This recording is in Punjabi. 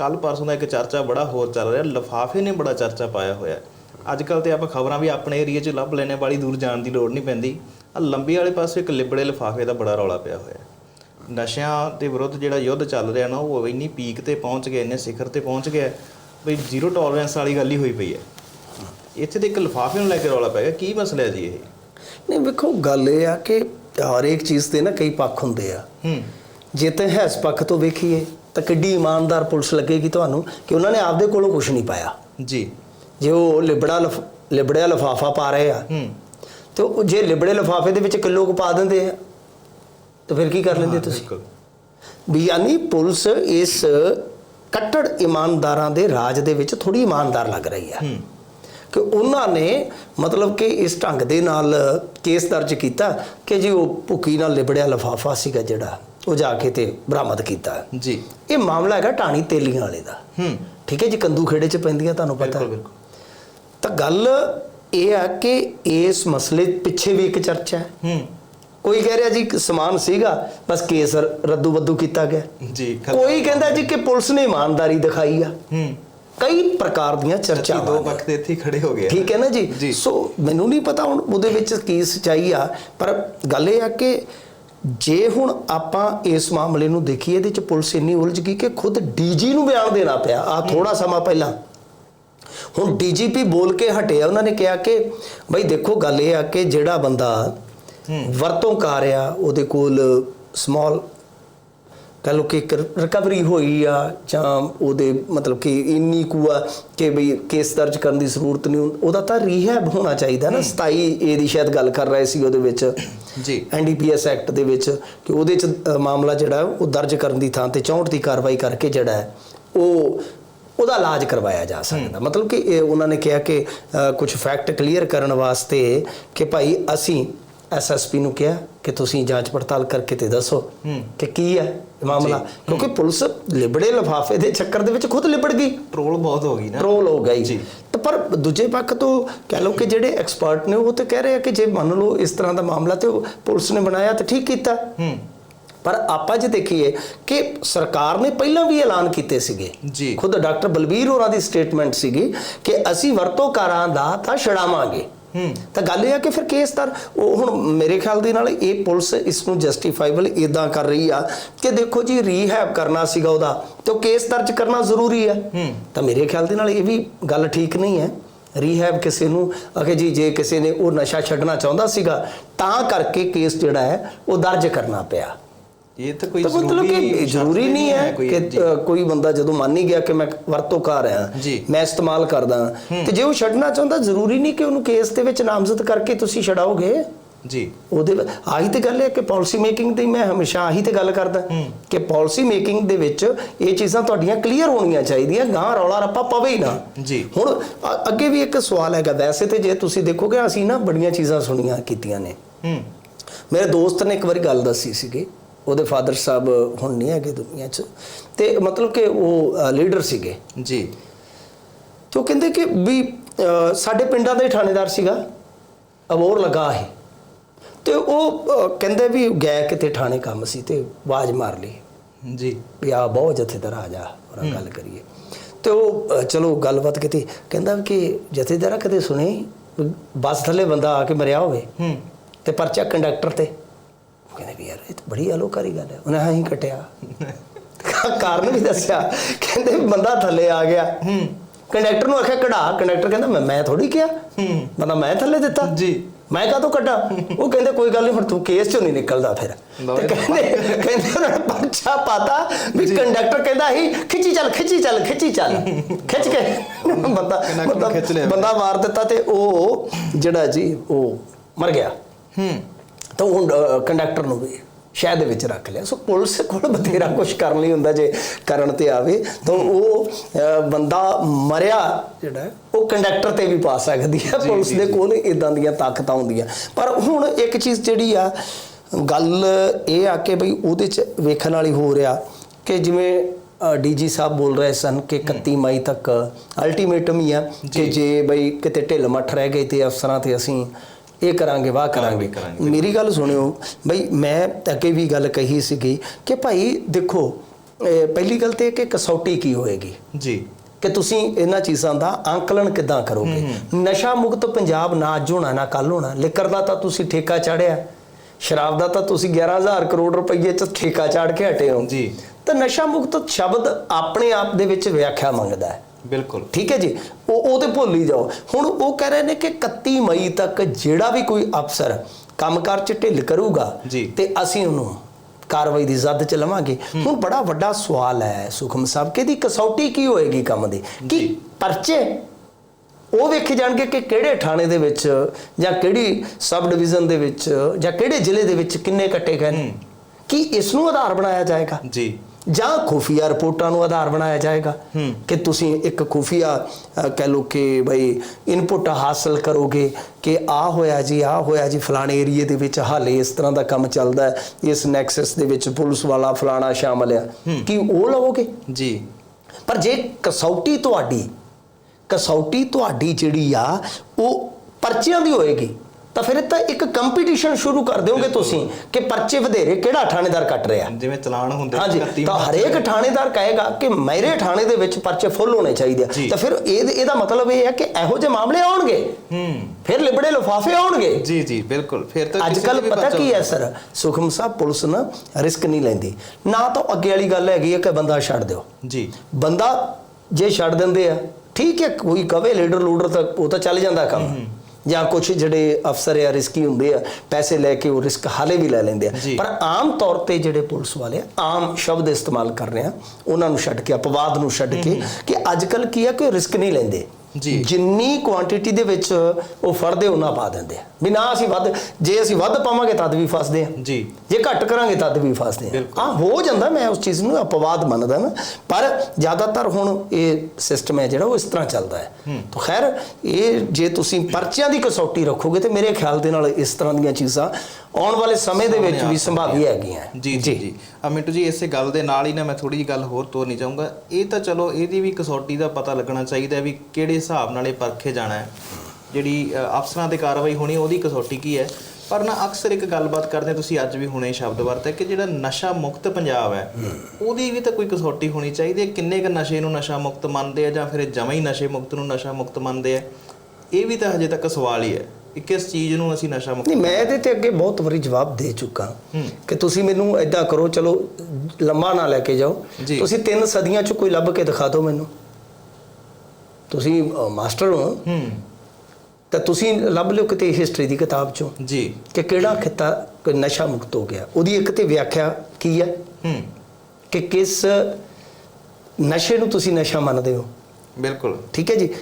ਕੱਲ ਪਰਸੋਂ ਦਾ ਇੱਕ ਚਰਚਾ ਬੜਾ ਹੋਰ ਚੱਲ ਰਿਹਾ ਲਫਾਫੇ ਨੇ ਬੜਾ ਚਰਚਾ ਪਾਇਆ ਹੋਇਆ। ਅੱਜ ਕੱਲ ਤੇ ਆਪਾਂ ਖਬਰਾਂ ਵੀ ਆਪਣੇ ਏਰੀਆ 'ਚ ਲੱਭ ਲੈਣੇ ਵਾਲੀ ਦੂਰ ਜਾਣ ਦੀ ਲੋੜ ਨਹੀਂ ਪੈਂਦੀ। ਆ ਲੰਬੀ ਵਾਲੇ ਪਾਸੇ ਇੱਕ ਲਿਬੜੇ ਲਫਾਫੇ ਦਾ ਬੜਾ ਰੌਲਾ ਪਿਆ ਹੋਇਆ। ਨਸ਼ਿਆਂ ਦੇ ਵਿਰੁੱਧ ਜਿਹੜਾ ਯੁੱਧ ਚੱਲ ਰਿਹਾ ਨਾ ਉਹ ਇੰਨੀ ਪੀਕ ਤੇ ਪਹੁੰਚ ਗਿਆ ਇੰਨੇ ਸਿਖਰ ਤੇ ਪਹੁੰਚ ਗਿਆ ਵੀ ਜ਼ੀਰੋ ਟੋਲਰੈਂਸ ਵਾਲੀ ਗੱਲ ਹੀ ਹੋਈ ਪਈ ਹੈ। ਇੱਥੇ ਤੇ ਇੱਕ ਲਫਾਫੇ ਨੂੰ ਲੈ ਕੇ ਰੌਲਾ ਪੈ ਗਿਆ ਕੀ ਮਸਲਾ ਹੈ ਜੀ ਇਹ? ਨਹੀਂ ਵੇਖੋ ਗੱਲ ਇਹ ਆ ਕਿ ਹਰ ਇੱਕ ਚੀਜ਼ ਦੇ ਨਾ ਕਈ ਪੱਖ ਹੁੰਦੇ ਆ। ਹੂੰ। ਜੇ ਤੇ ਹੈ ਇਸ ਪੱਖ ਤੋਂ ਵੇਖੀਏ ਤਾਂ ਕਿੱਡੀ ਇਮਾਨਦਾਰ ਪੁਲਿਸ ਲੱਗੇਗੀ ਤੁਹਾਨੂੰ ਕਿ ਉਹਨਾਂ ਨੇ ਆਪਦੇ ਕੋਲੋਂ ਕੁਝ ਨਹੀਂ ਪਾਇਆ। ਜੀ। ਜੇ ਉਹ ਲਿਬੜਾ ਲਿਬੜਿਆ ਲਫਾਫਾ ਪਾ ਰਹੇ ਆ ਹੂੰ। ਤੇ ਉਹ ਜੇ ਲਿਬੜੇ ਲਫਾਫੇ ਦੇ ਵਿੱਚ ਕਿਲੋ ਕੁ ਪਾ ਦਿੰਦੇ ਆ ਤਾਂ ਫਿਰ ਕੀ ਕਰ ਲੈਂਦੇ ਤੁਸੀਂ? ਬਿਲਕੁਲ। ਵੀ ਯਾਨੀ ਪੁਲਿਸ ਇਸ ਕੱਟੜ ਇਮਾਨਦਾਰਾਂ ਦੇ ਰਾਜ ਦੇ ਵਿੱਚ ਥੋੜੀ ਇਮਾਨਦਾਰ ਲੱਗ ਰਹੀ ਆ। ਹੂੰ। ਕਿ ਉਹਨਾਂ ਨੇ ਮਤਲਬ ਕਿ ਇਸ ਢੰਗ ਦੇ ਨਾਲ ਕੇਸ ਦਰਜ ਕੀਤਾ ਕਿ ਜੀ ਉਹ ਭੁੱਕੀ ਨਾਲ ਲਿਬੜਿਆ ਲਫਾਫਾ ਸੀਗਾ ਜਿਹੜਾ। ਉਹ ਜਾ ਕੇ ਤੇ ਬਰਾਮਦ ਕੀਤਾ। ਜੀ। ਇਹ ਮਾਮਲਾ ਹੈਗਾ ਟਾਣੀ ਤੇਲੀਆਂ ਵਾਲੇ ਦਾ। ਹੂੰ। ਠੀਕ ਹੈ ਜੀ ਕੰਦੂ ਖੇੜੇ 'ਚ ਪੈਂਦੀਆਂ ਤੁਹਾਨੂੰ ਪਤਾ। ਬਿਲਕੁਲ ਬਿਲਕੁਲ। ਤਾਂ ਗੱਲ ਇਹ ਆ ਕਿ ਇਸ ਮਸਲੇ ਪਿੱਛੇ ਵੀ ਇੱਕ ਚਰਚਾ ਹੈ। ਹੂੰ। ਕੋਈ ਕਹਿ ਰਿਹਾ ਜੀ ਸਮਾਨ ਸੀਗਾ ਬਸ ਕੇਸ ਰੱਦੂ ਬੱਦੂ ਕੀਤਾ ਗਿਆ। ਜੀ ਕੋਈ ਕਹਿੰਦਾ ਜੀ ਕਿ ਪੁਲਿਸ ਨੇ ਇਮਾਨਦਾਰੀ ਦਿਖਾਈ ਆ। ਹੂੰ। ਕਈ ਪ੍ਰਕਾਰ ਦੀਆਂ ਚਰਚਾਵਾਂ ਦੋ। ਵਕਤ ਇੱਥੇ ਖੜੇ ਹੋ ਗਏ। ਠੀਕ ਹੈ ਨਾ ਜੀ। ਸੋ ਮੈਨੂੰ ਨਹੀਂ ਪਤਾ ਹੁਣ ਉਹਦੇ ਵਿੱਚ ਕੀ ਸਚਾਈ ਆ ਪਰ ਗੱਲ ਇਹ ਆ ਕਿ ਜੇ ਹੁਣ ਆਪਾਂ ਇਸ ਮਾਮਲੇ ਨੂੰ ਦੇਖੀਏ ਇਹਦੇ ਚ ਪੁਲਿਸ ਇੰਨੀ ਉਲਝ ਗਈ ਕਿ ਖੁਦ ਡੀਜੀ ਨੂੰ ਬਿਆਨ ਦੇਣਾ ਪਿਆ। ਆ ਥੋੜਾ ਸਮਾਂ ਪਹਿਲਾਂ। ਹੁਣ ਡੀਜੀਪੀ ਬੋਲ ਕੇ ਹਟਿਆ ਉਹਨਾਂ ਨੇ ਕਿਹਾ ਕਿ ਬਈ ਦੇਖੋ ਗੱਲ ਇਹ ਆ ਕਿ ਜਿਹੜਾ ਬੰਦਾ ਵਰਤੋਂ ਕਰ ਰਿਹਾ ਉਹਦੇ ਕੋਲ ਸਮਾਲ ਕਹ ਲੋ ਕਿ ਰਿਕਵਰੀ ਹੋਈ ਆ ਜਾਂ ਉਹਦੇ ਮਤਲਬ ਕਿ ਇੰਨੀ ਕੁ ਆ ਕਿ ਵੀ ਕੇਸ ਦਰਜ ਕਰਨ ਦੀ ਜ਼ਰੂਰਤ ਨਹੀਂ ਉਹਦਾ ਤਾਂ ਰੀਹੈਬ ਹੋਣਾ ਚਾਹੀਦਾ ਨਾ 27 ਏ ਦੀ ਸ਼ਾਇਦ ਗੱਲ ਕਰ ਰਹੇ ਸੀ ਉਹਦੇ ਵਿੱਚ। ਜੀ। ਐਨਡੀਪੀਐਸ ਐਕਟ ਦੇ ਵਿੱਚ ਕਿ ਉਹਦੇ ਚ ਮਾਮਲਾ ਜਿਹੜਾ ਉਹ ਦਰਜ ਕਰਨ ਦੀ ਥਾਂ ਤੇ 64 ਦੀ ਕਾਰਵਾਈ ਕਰਕੇ ਜਿਹੜਾ ਹੈ ਉਹ ਉਹਦਾ ਇਲਾਜ ਕਰਵਾਇਆ ਜਾ ਸਕਦਾ। ਮਤਲਬ ਕਿ ਉਹਨਾਂ ਨੇ ਕਿਹਾ ਕਿ ਕੁਝ ਫੈਕਟ ਕਲੀਅਰ ਕਰਨ ਵਾਸਤੇ ਕਿ ਭਾਈ ਅਸੀਂ ਐਸਐਸਪੀ ਨੂੰ ਕਿਹਾ ਕਿ ਤੁਸੀਂ ਜਾਂਚ ਪੜਤਾਲ ਕਰਕੇ ਤੇ ਦੱਸੋ ਕਿ ਕੀ ਹੈ ਇਹ ਮਾਮਲਾ। ਕਿਉਂਕਿ ਪੁਲਿਸ ਲਿਬੜੇ ਲਫਾਫੇ ਦੇ ਚੱਕਰ ਦੇ ਵਿੱਚ ਖੁਦ ਲਿਬੜ ਗਈ। ਟ੍ਰੋਲ ਬਹੁਤ ਹੋ ਗਈ ਨਾ। ਟਰੋਲ ਹੋ ਗਈ। ਤਾਂ ਪਰ ਦੂਜੇ ਪੱਖ ਤੋਂ ਕਹਿ ਲਓ ਕਿ ਜਿਹੜੇ ਐਕਸਪਰਟ ਨੇ ਉਹ ਤੇ ਕਹਿ ਰਹੇ ਆ ਕਿ ਜੇ ਮੰਨ ਲਓ ਇਸ ਤਰ੍ਹਾਂ ਦਾ ਮਾਮਲਾ ਤੇ ਪੁਲਿਸ ਨੇ ਬਣਾਇਆ ਤਾਂ ਠੀਕ ਕੀਤਾ। ਪਰ ਆਪਾਂ ਜੇ ਦੇਖੀਏ ਕਿ ਸਰਕਾਰ ਨੇ ਪਹਿਲਾਂ ਵੀ ਐਲਾਨ ਕੀਤੇ ਸੀਗੇ। ਜੀ। ਖੁਦ ਡਾਕਟਰ ਬਲਬੀਰ ਹੋਰਾਂ ਦੀ ਸਟੇਟਮੈਂਟ ਸੀਗੀ ਕਿ ਅਸੀਂ ਵਰਤੋਂਕਾਰਾਂ ਦਾ ਤਾਂ ਛਡਾਵਾਂਗੇ। ਹੂੰ ਤਾਂ ਗੱਲ ਇਹ ਆ ਕਿ ਫਿਰ ਕੇਸ ਤਾਂ ਉਹ ਹੁਣ ਮੇਰੇ ਖਿਆਲ ਦੇ ਨਾਲ ਇਹ ਪੁਲਿਸ ਇਸ ਨੂੰ ਜਸਟੀਫਾਈਬਲ ਇਦਾਂ ਕਰ ਰਹੀ ਆ ਕਿ ਦੇਖੋ ਜੀ ਰੀਹੈਬ ਕਰਨਾ ਸੀਗਾ ਉਹਦਾ ਤੇ ਉਹ ਕੇਸ ਦਰਜ ਕਰਨਾ ਜ਼ਰੂਰੀ ਆ। ਤਾਂ ਮੇਰੇ ਖਿਆਲ ਦੇ ਨਾਲ ਇਹ ਵੀ ਗੱਲ ਠੀਕ ਨਹੀਂ ਹੈ। ਰੀਹੈਬ ਕਿਸੇ ਨੂੰ ਅਖੇ ਜੀ ਜੇ ਕਿਸੇ ਨੇ ਉਹ ਨਸ਼ਾ ਛੱਡਣਾ ਚਾਹੁੰਦਾ ਸੀਗਾ ਤਾਂ ਕਰਕੇ ਕੇਸ ਜਿਹੜਾ ਹੈ ਉਹ ਦਰਜ ਕਰਨਾ ਪਿਆ। ਇਹ ਤਾਂ ਕੋਈ ਤਾਂ ਮਤਲਬ ਕਿ ਜ਼ਰੂਰੀ ਜ਼ਰੂਰੀ ਨਹੀਂ ਹੈ ਕਿ ਕੋਈ ਬੰਦਾ ਜਦੋਂ ਮੰਨ ਹੀ ਗਿਆ ਕਿ ਮੈਂ ਵਰਤੋਂ ਕਰ ਰਿਹਾ। ਮੈਂ ਇਸਤੇਮਾਲ ਕਰਦਾ ਤੇ ਜੇ ਉਹ ਛੱਡਣਾ ਚਾਹੁੰਦਾ ਜ਼ਰੂਰੀ ਨਹੀਂ ਕਿ ਉਹਨੂੰ ਕੇਸ ਦੇ ਵਿੱਚ ਨਾਮਜ਼ਦ ਕਰਕੇ ਤੁਸੀਂ ਛਡਾਓਗੇ। ਜੀ। ਉਹਦੇ ਆਹੀ ਤੇ ਗੱਲ ਹੈ ਕਿ ਪਾਲਿਸੀ ਮੇਕਿੰਗ ਦੀ ਮੈਂ ਹਮੇਸ਼ਾ ਆਹੀ ਤੇ ਗੱਲ ਕਰਦਾ ਕਿ ਪਾਲਿਸੀ ਮੇਕਿੰਗ ਦੇ ਵਿੱਚ ਇਹ ਚੀਜ਼ਾਂ ਤੁਹਾਡੀਆਂ ਕਲੀਅਰ ਹੋਣੀਆਂ ਚਾਹੀਦੀਆਂ ਗਾਂ ਰੌਲਾ ਰੱਪਾ ਪਵੇ ਹੀ ਨਾ। ਜੀ। ਹੁਣ ਅੱਗੇ ਵੀ ਇੱਕ ਸਵਾਲ ਹੈਗਾ ਵੈਸੇ ਤੇ ਜੇ ਤੁਸੀਂ ਦੇਖੋਗੇ ਅਸੀਂ ਨਾ ਬੜੀਆਂ ਚੀਜ਼ਾਂ ਸੁਣੀਆਂ ਕੀਤੀਆਂ ਨੇ। ਹੂੰ। ਮੇਰੇ ਦੋਸਤ ਨੇ ਇੱਕ ਵਾਰੀ ਗੱਲ ਦੱਸੀ ਸੀਗੀ। ਉਹਦੇ ਫਾਦਰ ਸਾਹਿਬ ਹੁਣ ਨਹੀਂ ਹੈਗੇ ਦੁਨੀਆ 'ਚ। ਤੇ ਮਤਲਬ ਕਿ ਉਹ ਲੀਡਰ ਸੀਗੇ। ਜੀ। ਤੇ ਉਹ ਕਹਿੰਦੇ ਕਿ ਵੀ ਸਾਡੇ ਪਿੰਡਾਂ ਦਾ ਹੀ ਥਾਣੇਦਾਰ ਸੀਗਾ। ਅਬੋਰ ਲਗਾ ਹੈ ਤੇ ਉਹ ਕਹਿੰਦੇ ਵੀ ਗਏ ਕਿਤੇ ਥਾਣੇ ਕੰਮ ਸੀ ਤੇ ਆਵਾਜ਼ ਮਾਰ ਲਈ। ਜੀ। ਵੀ ਆ ਬਹੁਤ ਜਥੇਦਾਰ ਆ ਜਾ ਉਹਨਾਂ ਗੱਲ ਕਰੀਏ। ਤੇ ਉਹ ਚਲੋ ਗੱਲਬਾਤ ਕੀਤੀ। ਕਹਿੰਦਾ ਕਿ ਜਥੇਦਾਰਾ ਕਦੇ ਸੁਣੇ? ਬੱਸ ਥੱਲੇ ਬੰਦਾ ਆ ਕੇ ਮਰਿਆ ਹੋਵੇ। ਹੂੰ। ਤੇ ਪਰਚਾ ਕੰਡਕਟਰ ਤੇ। ਕਹਿੰਦੇ ਵੀ ਯਾਰ ਇਹ ਤਾਂ ਬੜੀ ਅਲੋਕਾਰੀ ਗੱਲ ਹੈ। ਉਹਨੇ ਹਾਂ ਹੀ ਕਟਿਆ। ਕਾਰਨ ਵੀ ਦੱਸਿਆ। ਕਹਿੰਦੇ ਬੰਦਾ ਥੱਲੇ ਆ ਗਿਆ। ਹੂੰ। ਕੰਡਕਟਰ ਨੂੰ ਆਖਿਆ ਕਢਾ। ਕੰਡਕਟਰ ਕਹਿੰਦਾ ਮੈਂ ਮੈਂ ਥੋੜੀ ਕਿਹਾ। ਹੂੰ। ਬੰਦਾ ਮੈਂ ਥੱਲੇ ਦਿੱਤਾ। ਜੀ। ਮੈਂ ਕਾਹਤੋਂ ਕੱਢਾਂ? ਉਹ ਕਹਿੰਦੇ ਕੋਈ ਗੱਲ ਨਹੀਂ ਹੁਣ ਤੂੰ ਕੇਸ ਚੋਂ ਨਹੀਂ ਨਿਕਲਦਾ ਫਿਰ। ਤੇ ਤਾਂ ਕਹਿੰਦੇ ਕਹਿੰਦੇ ਉਹਨਾਂ ਨੇ ਪਰਚਾ ਪਾਤਾ ਵੀ ਕੰਡਕਟਰ ਕਹਿੰਦਾ ਸੀ ਖਿੱਚੀ ਚੱਲ ਖਿੱਚੀ ਚੱਲ ਖਿੱਚੀ ਚੱਲ। ਖਿੱਚ ਕੇ ਬੰਦਾ। ਬੰਦਾ ਮਾਰ ਦਿੱਤਾ ਤੇ ਉਹ ਜਿਹੜਾ ਜੀ ਉਹ ਮਰ ਗਿਆ। ਹੂੰ। ਤਾਂ ਉਹ ਅ, ਕੰਡਕਟਰ ਨੂੰ ਵੀ ਸ਼ਹਿਰ ਦੇ ਵਿੱਚ ਰੱਖ ਲਿਆ। ਸੋ ਪੁਲਿਸ ਕੋਲ ਬਥੇਰਾ ਕੁਝ ਕਰਨ ਲਈ ਹੁੰਦਾ ਜੇ ਕਰਨ ਤੇ ਆਵੇ ਤਾਂ ਉਹ ਬੰਦਾ ਮਰਿਆ ਜਿਹੜਾ ਉਹ ਕੰਡਕਟਰ ਤੇ ਵੀ ਪਾ ਸਕਦੀ ਹੈ। ਪੁਲਿਸ ਦੇ ਕੋਲ ਇਦਾਂ ਦੀਆਂ ਤਾਕਤਾਂ ਹੁੰਦੀਆਂ। ਪਰ ਹੁਣ ਇੱਕ ਚੀਜ਼ ਜਿਹੜੀ ਆ ਗੱਲ ਇਹ ਆ ਕਿ ਬਈ ਉਹਦੇ ਚ ਵੇਖਣ ਵਾਲੀ ਹੋ ਰਿਹਾ ਕਿ ਜਿਵੇਂ ਡੀਜੀ ਸਾਹਿਬ ਬੋਲ ਰਹੇ ਸਨ ਕਿ 31 ਮਈ ਤੱਕ ਅਲਟੀਮੇਟਮ ਹੀ ਆ ਕਿ ਜੇ। ਬਈ ਕਿਤੇ ਢਿੱਲ ਮੱਠ ਰਹਿ ਗਈ ਤੇ ਅਫਸਰਾਂ ਤੇ ਅਸੀਂ ਇਹ ਕਰਾਂਗੇ ਵਾਹ ਕਰਾਂਗੇ। ਮੇਰੀ ਗੱਲ ਸੁਣਿਓ ਬਈ ਮੈਂ ਅੱਗੇ ਵੀ ਗੱਲ ਕਹੀ ਸੀਗੀ ਕਿ ਭਾਈ ਦੇਖੋ ਪਹਿਲੀ ਗੱਲ ਤੇ ਕਿ ਕਸੌਟੀ ਕੀ ਹੋਏਗੀ? ਜੀ। ਕਿ ਤੁਸੀਂ ਇਹਨਾਂ ਚੀਜ਼ਾਂ ਦਾ ਅੰਕਲਨ ਕਿੱਦਾਂ ਕਰੋਗੇ? ਨਸ਼ਾ ਮੁਕਤ ਪੰਜਾਬ ਨਾ ਅੱਜ ਹੋਣਾ ਨਾ ਕੱਲ ਹੋਣਾ। ਲਿਕਰ ਦਾ ਤਾਂ ਤੁਸੀਂ ਠੇਕਾ ਚਾੜਿਆ। ਸ਼ਰਾਬ ਦਾ ਤਾਂ ਤੁਸੀਂ 11000 ਕਰੋੜ ਰੁਪਏ ਚ ਠੇਕਾ ਚਾੜ ਕੇ ਹਟੇ ਹੋ। ਜੀ। ਤਾਂ ਨਸ਼ਾ ਮੁਕਤ ਸ਼ਬਦ ਆਪਣੇ ਆਪ ਦੇ ਵਿੱਚ ਵਿਆਖਿਆ ਮੰਗਦਾ ਹੈ। ਬਿਲਕੁਲ। ਠੀਕ ਹੈ ਜੀ? ਉਹ ਉਹ ਤੇ ਭੁੱਲ ਹੀ ਜਾਓ। ਹੁਣ ਉਹ ਕਹਿ ਰਹੇ ਨੇ ਕਿ 31 ਮਈ ਤੱਕ ਜਿਹੜਾ ਵੀ ਕੋਈ ਅਫਸਰ ਕੰਮਕਾਰ ਚ ਢਿੱਲ ਕਰੂਗਾ। ਤੇ ਅਸੀਂ ਉਹਨੂੰ ਕਾਰਵਾਈ ਦੀ ਜ਼ੱਦ ਚ ਲਵਾਂਗੇ। ਹੁਣ ਬੜਾ ਵੱਡਾ ਸਵਾਲ ਹੈ ਸੁਖਮ ਸਾਹਿਬ ਕਿ ਦੀ ਕਸੌਟੀ ਕੀ ਹੋਏਗੀ ਕੰਮ ਦੀ? ਕਿ। ਪਰਚੇ? ਉਹ ਵੇਖੇ ਜਾਣਗੇ ਕਿ ਕਿਹੜੇ ਥਾਣੇ ਦੇ ਵਿੱਚ ਜਾਂ ਕਿਹੜੀ ਸਬ ਡਿਵੀਜ਼ਨ ਦੇ ਵਿੱਚ ਜਾਂ ਕਿਹੜੇ ਜ਼ਿਲ੍ਹੇ ਦੇ ਵਿੱਚ ਕਿੰਨੇ ਕੱਟੇ ਗਏ ਕੀ ਇਸ ਨੂੰ ਆਧਾਰ ਬਣਾਇਆ ਜਾਏਗਾ? ਜੀ। ਜਾਂ ਖੁਫੀਆ ਰਿਪੋਰਟਾਂ ਨੂੰ ਆਧਾਰ ਬਣਾਇਆ ਜਾਏਗਾ। ਕਿ ਤੁਸੀਂ ਇੱਕ ਖੁਫੀਆ ਕਹਿ ਲਓ ਕਿ ਬਈ ਇਨਪੁਟ ਹਾਸਲ ਕਰੋਗੇ ਕਿ ਆ ਹੋਇਆ ਜੀ ਆ ਹੋਇਆ ਜੀ ਫਲਾਣੇ ਏਰੀਏ ਦੇ ਵਿੱਚ ਹਾਲੇ ਇਸ ਤਰ੍ਹਾਂ ਦਾ ਕੰਮ ਚੱਲਦਾ ਹੈ ਇਸ ਨੈਕਸਸ ਦੇ ਵਿੱਚ ਪੁਲਿਸ ਵਾਲਾ ਫਲਾਣਾ ਸ਼ਾਮਲ ਆ। ਕੀ ਉਹ ਲਵੋਗੇ? ਜੀ। ਪਰ ਜੇ ਕਸੌਟੀ ਤੁਹਾਡੀ ਕਸੌਟੀ ਤੁਹਾਡੀ ਜਿਹੜੀ ਆ ਉਹ ਪਰਚਿਆਂ ਦੀ ਹੋਏਗੀ। ਤਾਂ ਫਿਰ ਇਹ ਤਾਂ ਇੱਕ ਕੰਪੀਟੀਸ਼ਨ ਸ਼ੁਰੂ ਕਰ ਦਿਓਗੇ ਤੁਸੀਂ ਕਿ ਪਰਚੇ ਵਧੇਰੇ ਕਿਹੜਾ ਥਾਣੇਦਾਰ ਕੱਟ ਰਿਹਾ? ਜਿਵੇਂ ਚਲਾਨ ਹੁੰਦੇ ਹਾਂਜੀ 31 ਤਾਂ ਹਰੇਕ ਥਾਣੇਦਾਰ ਕਹੇਗਾ ਕਿ ਮੇਰੇ ਥਾਣੇ ਦੇ ਵਿੱਚ ਪਰਚੇ ਫੁੱਲ ਹੋਣੇ ਚਾਹੀਦੇ ਆ। ਤਾਂ ਫਿਰ ਇਹ ਇਹਦਾ ਮਤਲਬ ਇਹ ਹੈ ਕਿ ਇਹੋ ਜਿਹੇ ਮਾਮਲੇ ਆਉਣਗੇ। ਹੂੰ। ਫਿਰ ਲਿਬੜੇ ਲਿਫਾਫੇ ਆਉਣਗੇ। ਜੀ ਜੀ ਬਿਲਕੁਲ। ਫਿਰ ਤਾਂ ਅੱਜ ਕੱਲ ਪਤਾ ਕੀ ਹੈ ਹੋ ਸਰ? ਸੁਖਮ ਸਾਹਿਬ ਪੁਲਿਸ ਨਾ ਰਿਸਕ ਨਹੀਂ ਲੈਂਦੀ। ਨਾ ਤਾਂ ਅੱਗੇ ਵਾਲੀ ਗੱਲ ਹੈਗੀ ਹੈ ਕਿ ਬੰਦਾ ਛੱਡ ਦਿਓ। ਜੀ। ਬੰਦਾ ਜੇ ਛੱਡ ਦਿੰਦੇ ਆ ਠੀਕ ਹੈ ਕੋਈ ਕਵੇ ਲੀਡਰ ਲੂਡਰ ਤਾਂ ਉਹ ਤਾਂ ਚੱਲ ਜਾਂਦਾ ਕੰਮ। ਜਾਂ ਕੁਝ ਜਿਹੜੇ ਅਫਸਰ ਆ ਰਿਸਕੀ ਹੁੰਦੇ ਆ ਪੈਸੇ ਲੈ ਕੇ ਉਹ ਰਿਸਕ ਹਾਲੇ ਵੀ ਲੈ ਲੈਂਦੇ ਆ। ਪਰ ਆਮ ਤੌਰ ਤੇ ਜਿਹੜੇ ਪੁਲਿਸ ਵਾਲੇ ਆਮ ਸ਼ਬਦ ਇਸਤੇਮਾਲ ਕਰ ਰਹੇ ਆ ਉਹਨਾਂ ਨੂੰ ਛੱਡ ਕੇ ਅਪਵਾਦ ਨੂੰ ਛੱਡ ਕੇ ਕਿ ਅੱਜ ਕੱਲ ਕੀ ਆ ਕਿ ਰਿਸਕ ਨਹੀਂ ਲੈਂਦੇ। ਜੀ। ਜਿੰਨੀ ਕੁਆਂਟੀਟੀ ਦੇ ਵਿੱਚ ਉਹ ਫੜਦੇ ਉਹਨਾਂ ਪਾ ਦਿੰਦੇ ਆ। ਵੀ ਨਾ ਅਸੀਂ ਵੱਧ ਜੇ ਅਸੀਂ ਵੱਧ ਪਾਵਾਂਗੇ ਤਦ ਵੀ ਫਸਦੇ ਆ। ਜੀ। ਜੇ ਘੱਟ ਕਰਾਂਗੇ ਤਦ ਵੀ ਫਸਦੇ ਆ। ਬਿਲਕੁਲ। ਹਾਂ ਜਾਂਦਾ ਮੈਂ ਉਸ ਚੀਜ਼ ਨੂੰ ਅਪਵਾਦ ਮੰਨਦਾ ਨਾ। ਪਰ ਜ਼ਿਆਦਾਤਰ ਹੁਣ ਇਹ ਸਿਸਟਮ ਹੈ ਜਿਹੜਾ ਉਹ ਇਸ ਤਰ੍ਹਾਂ ਚੱਲਦਾ ਹੈ। ਤਾਂ ਖੈਰ ਇਹ ਜੇ ਤੁਸੀਂ ਪਰਚਿਆਂ ਦੀ ਕਸੌਟੀ ਰੱਖੋਗੇ ਤੇ ਮੇਰੇ ਖਿਆਲ ਦੇ ਨਾਲ ਇਸ ਤਰ੍ਹਾਂ ਦੀਆਂ ਚੀਜ਼ਾਂ ਆਉਣ ਵਾਲੇ ਸਮੇਂ ਦੇ ਵਿੱਚ ਵੀ ਸੰਭਾਵੀ ਹੈਗੀਆਂ। ਜੀ ਜੀ ਜੀ। ਆ ਮਿੰਟੂ ਜੀ ਇਸੇ ਗੱਲ ਦੇ ਨਾਲ ਹੀ ਨਾ ਮੈਂ ਥੋੜੀ ਜੀ ਗੱਲ ਹੋਰ ਤੋਰਨੀ ਚਾਹੂੰਗਾ। ਇਹ ਤਾਂ ਚਲੋ ਇਹਦੀ ਵੀ ਕਸੌਟੀ ਦਾ ਪਤਾ ਲੱਗਣਾ ਚਾਹੀਦਾ ਵੀ ਕਿਹੜੇ ਹਿਸਾਬ ਨਾਲ ਇਹ ਪਰਖੇ ਜਾਣਾ ਹੈ। ਜਿਹੜੀ ਅਫਸਰਾਂ ਤੇ ਕਾਰਵਾਈ ਹੋਣੀ ਉਹਦੀ ਕਸੌਟੀ ਕੀ ਹੈ? ਪਰ ਨਾ ਅਕਸਰ ਇੱਕ ਗੱਲਬਾਤ ਕਰਦੇ ਤੁਸੀਂ ਅੱਜ ਵੀ ਹੁਣੇ ਸ਼ਬਦ ਵਰਤਿਆ ਕਿ ਜਿਹੜਾ ਨਸ਼ਾ ਮੁਕਤ ਪੰਜਾਬ ਹੈ ਉਹਦੀ ਵੀ ਤਾਂ ਕੋਈ ਕਸੌਟੀ ਹੋਣੀ ਚਾਹੀਦੀ ਹੈ। ਕਿੰਨੇ ਕ ਨਸ਼ੇ ਨੂੰ ਨਸ਼ਾ ਮੁਕਤ ਮੰਨਦੇ ਆ ਜਾਂ ਫਿਰ ਜਮਾਂ ਹੀ ਨਸ਼ੇ ਮੁਕਤ ਨੂੰ ਨਸ਼ਾ ਮੁਕਤ ਮੰਨਦੇ ਆ? ਇਹ ਵੀ ਤਾਂ ਹਜੇ ਤੱਕ ਸਵਾਲ ਹੀ ਹੈ ਕਿ ਕਿਸ ਚੀਜ਼ ਨੂੰ ਅਸੀਂ ਨਸ਼ਾ ਮੁਕਤ ਨਹੀਂ ਮੈਂ ਇਹਦੇ ਤੇ ਅੱਗੇ ਬਹੁਤ ਵਾਰੀ ਜਵਾਬ ਦੇ ਚੁੱਕਾ। ਕਿ ਤੁਸੀਂ ਮੈਨੂੰ ਐਦਾਂ ਕਰੋ ਚਲੋ ਲੰਮਾ ਨਾ ਲੈ ਕੇ ਜਾਓ। ਤੁਸੀਂ ਤਿੰਨ ਸਦੀਆਂ ਚ ਕੋਈ ਲੱਭ ਕੇ ਦਿਖਾ ਦਿਓ ਮੈਨੂੰ। ਤੁਸੀਂ ਮਾਸਟਰ ਹੋ ਹੂੰ। ਤਾਂ ਤੁਸੀਂ ਲੱਭ ਲਿਓ ਕਿਤੇ ਹਿਸਟਰੀ ਦੀ ਕਿਤਾਬ ਚੋਂ ਜੀ। ਕਿ ਕਿਹੜਾ ਖਿੱਤਾ ਕੋਈ ਨਸ਼ਾ ਮੁਕਤ ਹੋ ਗਿਆ। ਉਹਦੀ ਇੱਕ ਤੇ ਵਿਆਖਿਆ ਕੀ ਹੈ? ਹੂੰ। ਕਿ ਕਿਸ ਨਸ਼ੇ ਨੂੰ ਤੁਸੀਂ ਨਸ਼ਾ ਮੰਨਦੇ ਹੋ? ਬਿਲਕੁਲ। ਠੀਕ ਹੈ ਜੀ?